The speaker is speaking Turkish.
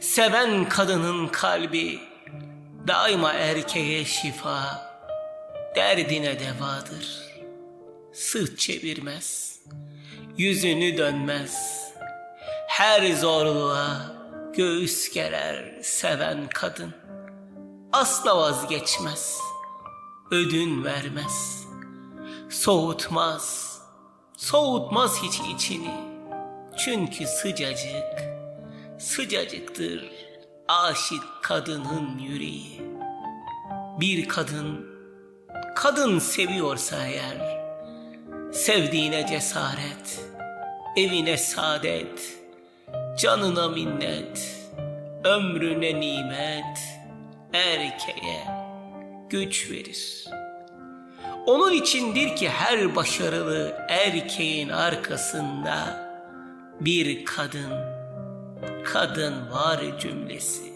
Seven kadının kalbi daima erkeğe şifa, derdine devadır. Sırt çevirmez, yüzünü dönmez. Her zorluğa göğüs gerer seven kadın. Asla vazgeçmez, ödün vermez. Soğutmaz, soğutmaz hiç içini. Çünkü sıcacık, sıcacıktır aşık kadının yüreği. Bir kadın, kadın seviyorsa eğer, sevdiğine cesaret, evine saadet, canına minnet, ömrüne nimet, erkeğe güç verir. Onun içindir ki her başarılı erkeğin arkasında bir kadın, kadın var cümlesi.